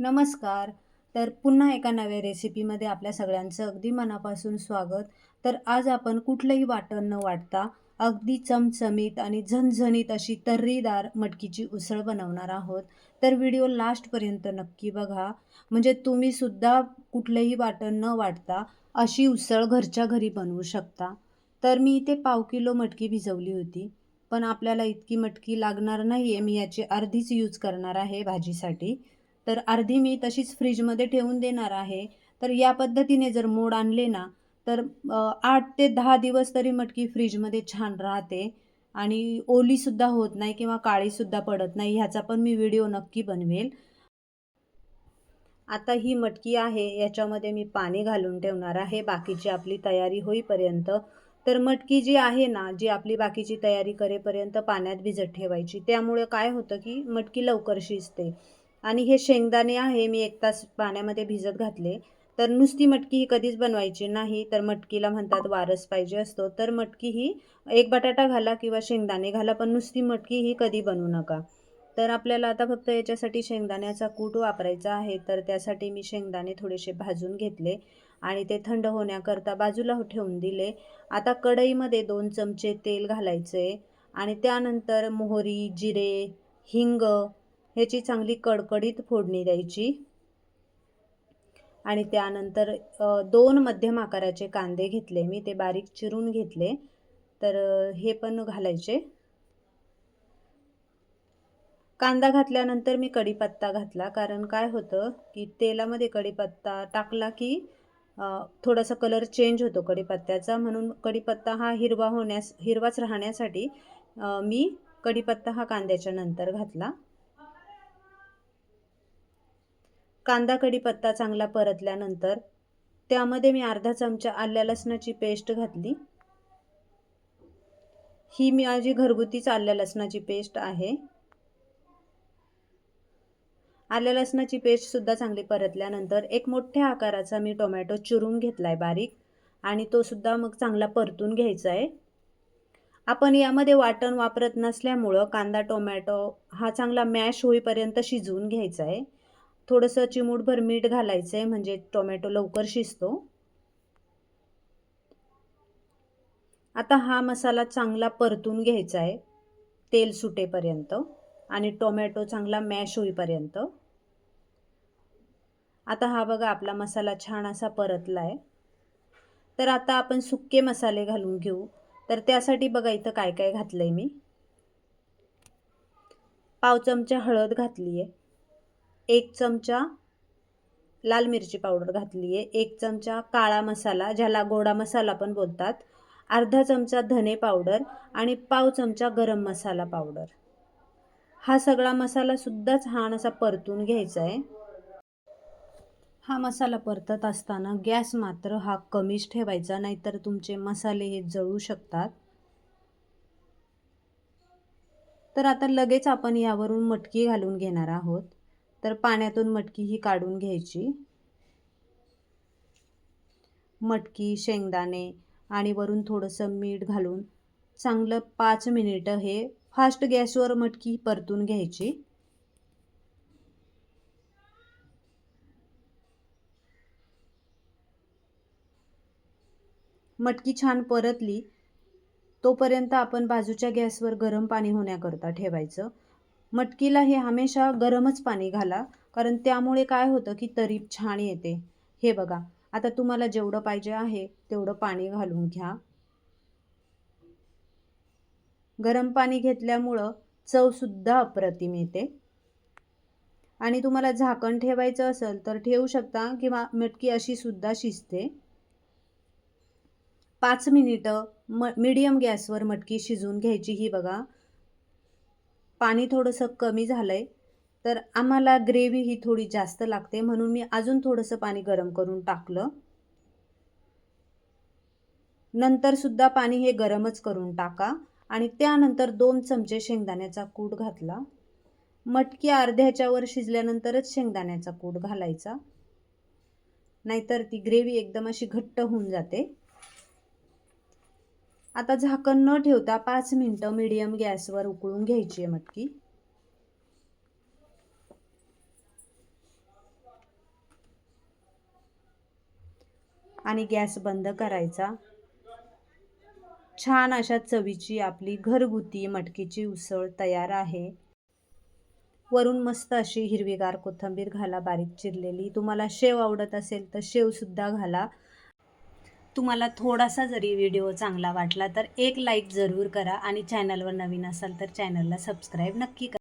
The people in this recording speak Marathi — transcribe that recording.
नमस्कार. तर पुन्हा एका नव्या रेसिपीमध्ये आपल्या सगळ्यांचं अगदी मनापासून स्वागत. तर आज आपण कुठलंही वाटण न वाटता अगदी चमचमीत आणि झणझणीत अशी तर्रीदार मटकीची उसळ बनवणार आहोत. तर व्हिडिओ लास्टपर्यंत नक्की बघा. म्हणजे तुम्ही सुद्धा कुठलंही वाटण न वाटता अशी उसळ घरच्या घरी बनवू शकता. तर मी इथे पाव किलो मटकी भिजवली होती. पण आपल्याला इतकी मटकी लागणार नाही आहे मी याची अर्धीच यूज करणार आहे भाजीसाठी. तर अर्धी मी तशीच फ्रीजमध्ये ठेवून देणार आहे. तर या पद्धतीने जर मोड आणले ना तर आठ ते दहा दिवस तरी मटकी फ्रीजमध्ये छान राहते. आणि ओलीसुद्धा होत नाही किंवा काळीसुद्धा पडत नाही ह्याचा पण मी व्हिडिओ नक्की बनवेल. आता ही मटकी आहे याच्यामध्ये मी पाणी घालून ठेवणार आहे बाकीची आपली तयारी होईपर्यंत. तर मटकी जी आहे ना जी आपली बाकीची तयारी करेपर्यंत पाण्यात भिजत ठेवायची त्यामुळे काय होतं की मटकी लवकर शिजते. आणि हे शेंगदाणे आहे मी एक तास पाण्यामध्ये भिजत घातले. तर नुसती मटकी ही कधीच बनवायची नाही. तर मटकीला म्हणतात वारस पाहिजे असतो. तर मटकी ही एक बटाटा घाला किंवा शेंगदाणे घाला पण नुसती मटकी ही कधी बनवू नका. तर आपल्याला आता फक्त याच्यासाठी शेंगदाण्याचा कूट वापरायचा आहे. तर त्यासाठी मी शेंगदाणे थोडेसे भाजून घेतले आणि ते थंड होण्याकरता बाजूला ठेवून दिले. आता कढईमध्ये दोन चमचे तेल घालायचे आणि त्यानंतर मोहरी जिरे हिंग ह्याची चांगली कडकडीत फोडणी द्यायची. आणि त्यानंतर दोन मध्यम आकाराचे कांदे घेतले. मी ते बारीक चिरून घेतले. तर हे पण घालायचे. कांदा घातल्यानंतर मी कढीपत्ता घातला. कारण काय होतं की तेलामध्ये कढीपत्ता टाकला की थोडासा कलर चेंज होतो कढीपत्त्याचा. म्हणून कढीपत्ता हा हिरवा होण्यास हिरवाच राहण्यासाठी मी कढीपत्ता हा कांद्याच्या नंतर घातला. कांदा कढीपत्ता चांगला परतल्यानंतर त्यामध्ये मी अर्धा चमचा आल्या लसणाची पेस्ट घातली. ही मी माझी घरगुतीच आल्या लसणाची पेस्ट आहे. आल्या लसणाची पेस्टसुद्धा चांगली परतल्यानंतर एक मोठ्या आकाराचा मी टोमॅटो चिरून घेतला आहे बारीक आणि तो सुद्धा मग चांगला परतून घ्यायचा आहे आपण यामध्ये वाटण वापरत नसल्यामुळं कांदा टोमॅटो हा चांगला मॅश होईपर्यंत शिजवून घ्यायचा आहे थोडंसं चिमूटभर मीठ घालायचं आहे म्हणजे टोमॅटो लवकर शिजतो. आता हा मसाला चांगला परतून घ्यायचा आहे तेल सुटेपर्यंत आणि टोमॅटो चांगला मॅश होईपर्यंत. आता हा बघा आपला मसाला छान असा परतला आहे तर आता आपण सुक्के मसाले घालून घेऊ. तर त्यासाठी बघा इथं काय काय घातलं आहे मी. पाव चमचा हळद घातली आहे एक चमचा लाल मिरची पावडर घातली आहे एक चमचा काळा मसाला ज्याला गोडा मसाला पण बोलतात अर्धा चमचा धने पावडर आणि पाव चमचा गरम मसाला पावडर. हा सगळा मसालासुद्धा छान असा परतून घ्यायचा आहे हा मसाला परतत असताना गॅस मात्र हा कमीच ठेवायचा नाहीतर तुमचे मसाले हे जळू शकतात. तर आता लगेच आपण यावरून मटकी घालून घेणार आहोत. तर पाण्यातून मटकी ही काढून घ्यायची. मटकी शेंगदाणे आणि वरून थोडंसं मीठ घालून चांगलं पाच मिनिटं हे फास्ट गॅसवर मटकी परतून घ्यायची. मटकी छान परतली तोपर्यंत आपण बाजूच्या गॅसवर गरम पाणी होण्याकरता ठेवायचं. मटकीला हे हमेशा गरमच पाणी घाला कारण त्यामुळे काय होतं की तरी छान येते. हे बघा आता तुम्हाला जेवढं पाहिजे आहे तेवढं पाणी घालून घ्या. गरम पाणी घेतल्यामुळं चवसुद्धा अप्रतिम येते. आणि तुम्हाला झाकण ठेवायचं असेल तर ठेवू शकता किंवा मटकी अशी सुद्धा शिजते. पाच मिनिटं म मिडियम गॅसवर मटकी शिजवून घ्यायची ही बघा. पाणी थोडंसं कमी झालं आहे तर आम्हाला ग्रेव्ही ही थोडी जास्त लागते. म्हणून मी अजून थोडंसं पाणी गरम करून टाकलं. नंतरसुद्धा पाणी हे गरमच करून टाका आणि त्यानंतर दोन चमचे शेंगदाण्याचा कूट घातला. मटकी अर्ध्याच्या वर शिजल्यानंतरच शेंगदाण्याचा कूट घालायचा. नाहीतर ती ग्रेव्ही एकदम अशी घट्ट होऊन जाते. आता झाकण न ठेवता पाच मिनटं मिडियम गॅसवर उकळून घ्यायची आहे मटकी. आणि गॅस बंद करायचा. छान अशा चवीची आपली घरगुती मटकीची उसळ तयार आहे. वरून मस्त अशी हिरवीगार कोथिंबीर घाला बारीक चिरलेली. तुम्हाला शेव आवडत असेल तर शेवसुद्धा घाला. तुम्हाला थोडासा जरी व्हिडिओ चांगला वाटला तर एक लाईक जरूर करा आणि चॅनलवर नवीन असाल तर चॅनलला सबस्क्राईब नक्की करा.